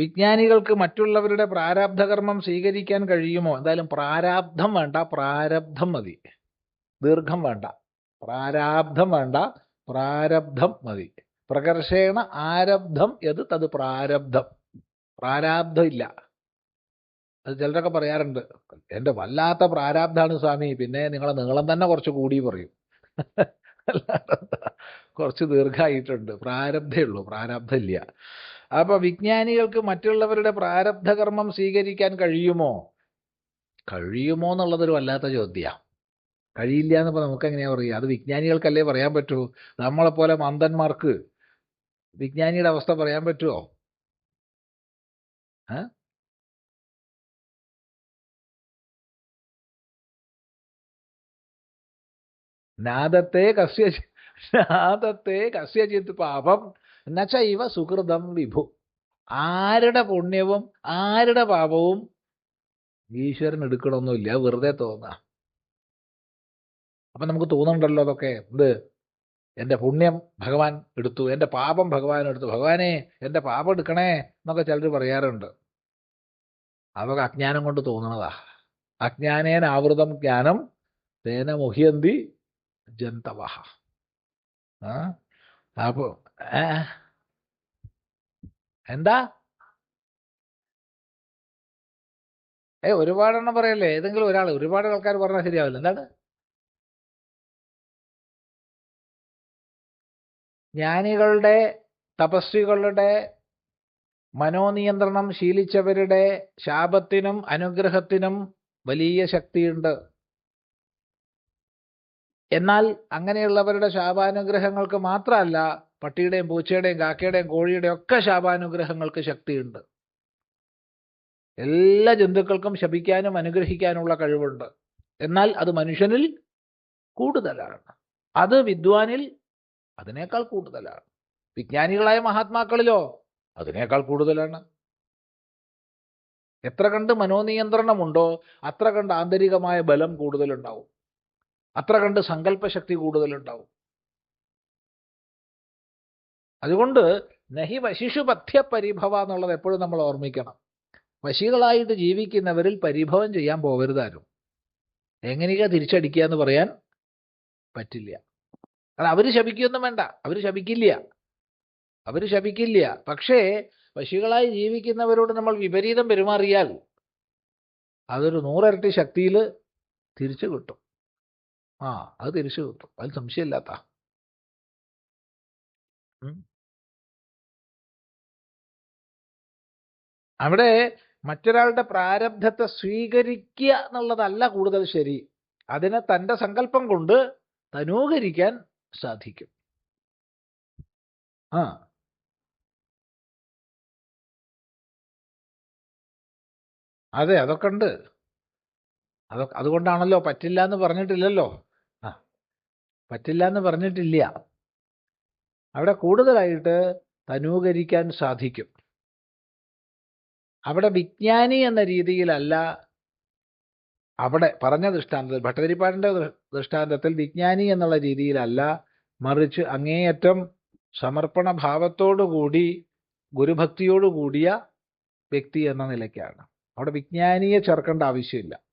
വിജ്ഞാനികൾക്ക് മറ്റുള്ളവരുടെ പ്രാരാബ്ധകർമ്മം സ്വീകരിക്കാൻ കഴിയുമോ? എന്തായാലും പ്രാരാബ്ധം വേണ്ട പ്രാരബ്ധം മതി. ദീർഘം വേണ്ട. പ്രാരാബ്ധം വേണ്ട പ്രാരബ്ധം മതി. പ്രകർഷേണ ആരബ്ധം എത് തത് പ്രാരബ്ധം. പ്രാരാബ്ധം ഇല്ല. അത് ചിലരൊക്കെ പറയാറുണ്ട് എന്റെ വല്ലാത്ത പ്രാരാബ്ധാണ് സ്വാമി. പിന്നെ നിങ്ങളെ നീളം തന്നെ കുറച്ച് കൂടി പറയും? കുറച്ച് ദീർഘമായിട്ടുണ്ട് പ്രാരബ്ധേ ഉള്ളൂ പ്രാരബ്ധം ഇല്ല. അപ്പൊ വിജ്ഞാനികൾക്ക് മറ്റുള്ളവരുടെ പ്രാരബ്ധകർമ്മം സ്വീകരിക്കാൻ കഴിയുമോ? കഴിയുമോ എന്നുള്ളതൊരു വല്ലാത്ത ചോദ്യമാണ് കഴിയില്ല എന്നിപ്പോ നമുക്ക് എങ്ങനെയാ പറയുക അത് വിജ്ഞാനികൾക്കല്ലേ പറയാൻ പറ്റൂ? നമ്മളെപ്പോലെ മന്ദന്മാർക്ക് വിജ്ഞാനിയുടെ അവസ്ഥ പറയാൻ പറ്റുമോ? നാദത്തെ കസ്യ നാദത്തെ കസ്യചിത് പാപം. നചൈവ സുഹൃതം വിഭു. ആരുടെ പുണ്യവും ആരുടെ പാപവും ഈശ്വരൻ എടുക്കണമൊന്നുമില്ല. വെറുതെ തോന്നാ. അപ്പൊ നമുക്ക് തോന്നുന്നുണ്ടല്ലോ അതൊക്കെ. എന്ത്? എന്റെ പുണ്യം ഭഗവാൻ എടുത്തു. എന്റെ പാപം ഭഗവാൻ എടുത്തു. ഭഗവാനെ എന്റെ പാപം എടുക്കണേ എന്നൊക്കെ ചിലർ പറയാറുണ്ട്. അതൊക്കെ അജ്ഞാനം കൊണ്ട് തോന്നണതാ. അജ്ഞാനേനാവൃതം ജ്ഞാനം തേന മുഹ്യന്തി ജന്തവ ആ? അപ്പോ ഏ? എന്താ? ഏ ഒരുപാടെണ്ണം പറയല്ലേ? ഏതെങ്കിലും ഒരാൾ ഒരുപാട് ആൾക്കാർ പറഞ്ഞാൽ ശരിയാവില്ല. എന്താണ്? ജ്ഞാനികളുടെ തപസ്വികളുടെ മനോനിയന്ത്രണം ശീലിച്ചവരുടെ ശാപത്തിനും അനുഗ്രഹത്തിനും വലിയ ശക്തിയുണ്ട്. എന്നാൽ അങ്ങനെയുള്ളവരുടെ ശാപാനുഗ്രഹങ്ങൾക്ക് മാത്രമല്ല പട്ടിയുടെയും പൂച്ചയുടെയും കാക്കയുടെയും കോഴിയുടെയും ഒക്കെ ശാപാനുഗ്രഹങ്ങൾക്ക് ശക്തിയുണ്ട്. എല്ലാ ജന്തുക്കൾക്കും ശപിക്കാനും അനുഗ്രഹിക്കാനുമുള്ള കഴിവുണ്ട്. എന്നാൽ അത് മനുഷ്യനിൽ കൂടുതലാണ്. അത് വിദ്വാനിൽ അതിനേക്കാൾ കൂടുതലാണ്. വിജ്ഞാനികളായ മഹാത്മാക്കളിലോ അതിനേക്കാൾ കൂടുതലാണ്. എത്ര കണ്ട് മനോനിയന്ത്രണമുണ്ടോ അത്ര കണ്ട് ആന്തരികമായ ബലം കൂടുതലുണ്ടാവും. അത്ര കണ്ട് സങ്കല്പശക്തി കൂടുതലുണ്ടാവും. അതുകൊണ്ട് നഹി വശിഷു പഥ്യ പരിഭവ എന്നുള്ളത് എപ്പോഴും നമ്മൾ ഓർമ്മിക്കണം. വശികളായിട്ട് ജീവിക്കുന്നവരിൽ പരിഭവം ചെയ്യാൻ പോകരുതാരും എങ്ങനെയൊക്കെ തിരിച്ചടിക്കുക എന്ന് പറയാൻ പറ്റില്ല. അത് അവർ ശപിക്കൊന്നും വേണ്ട. അവർ ശപിക്കില്ല. അവർ ശപിക്കില്ല. പക്ഷേ വശികളായി ജീവിക്കുന്നവരോട് നമ്മൾ വിപരീതം പെരുമാറിയാൽ അതൊരു നൂറരട്ടി ശക്തിയിൽ തിരിച്ചു കിട്ടും. ആ അത് തിരിച്ചു കിട്ടും അതിൽ സംശയമില്ലാത്ത. അവിടെ മറ്റൊരാളുടെ പ്രാരബ്ധത്തെ സ്വീകരിക്കുക എന്നുള്ളതല്ല കൂടുതൽ ശരി. അതിനെ തന്റെ സങ്കല്പം കൊണ്ട് തനൂകരിക്കാൻ സാധിക്കും. ആ. അതെ അതൊക്കെ ഉണ്ട്. അതൊക്കെ അതുകൊണ്ടാണല്ലോ പറ്റില്ല എന്ന് പറഞ്ഞിട്ടില്ലല്ലോ. പറ്റില്ല എന്ന് പറഞ്ഞിട്ടില്ല. അവിടെ കൂടുതലായിട്ട് തനൂകരിക്കാൻ സാധിക്കും. അവിടെ വിജ്ഞാനി എന്ന രീതിയിലല്ല അവിടെ പറഞ്ഞ ദൃഷ്ടാന്തത്തിൽ ഭട്ടതിരിപ്പാടിന്റെ ദൃ- ദൃഷ്ടാന്തത്തിൽ വിജ്ഞാനി എന്നുള്ള രീതിയിലല്ല മറിച്ച് അങ്ങേയറ്റം സമർപ്പണ ഭാവത്തോടുകൂടി ഗുരുഭക്തിയോടുകൂടിയ വ്യക്തി എന്ന നിലയ്ക്കാണ്. അവിടെ വിജ്ഞാനിയെ ചേർക്കേണ്ട ആവശ്യമില്ല.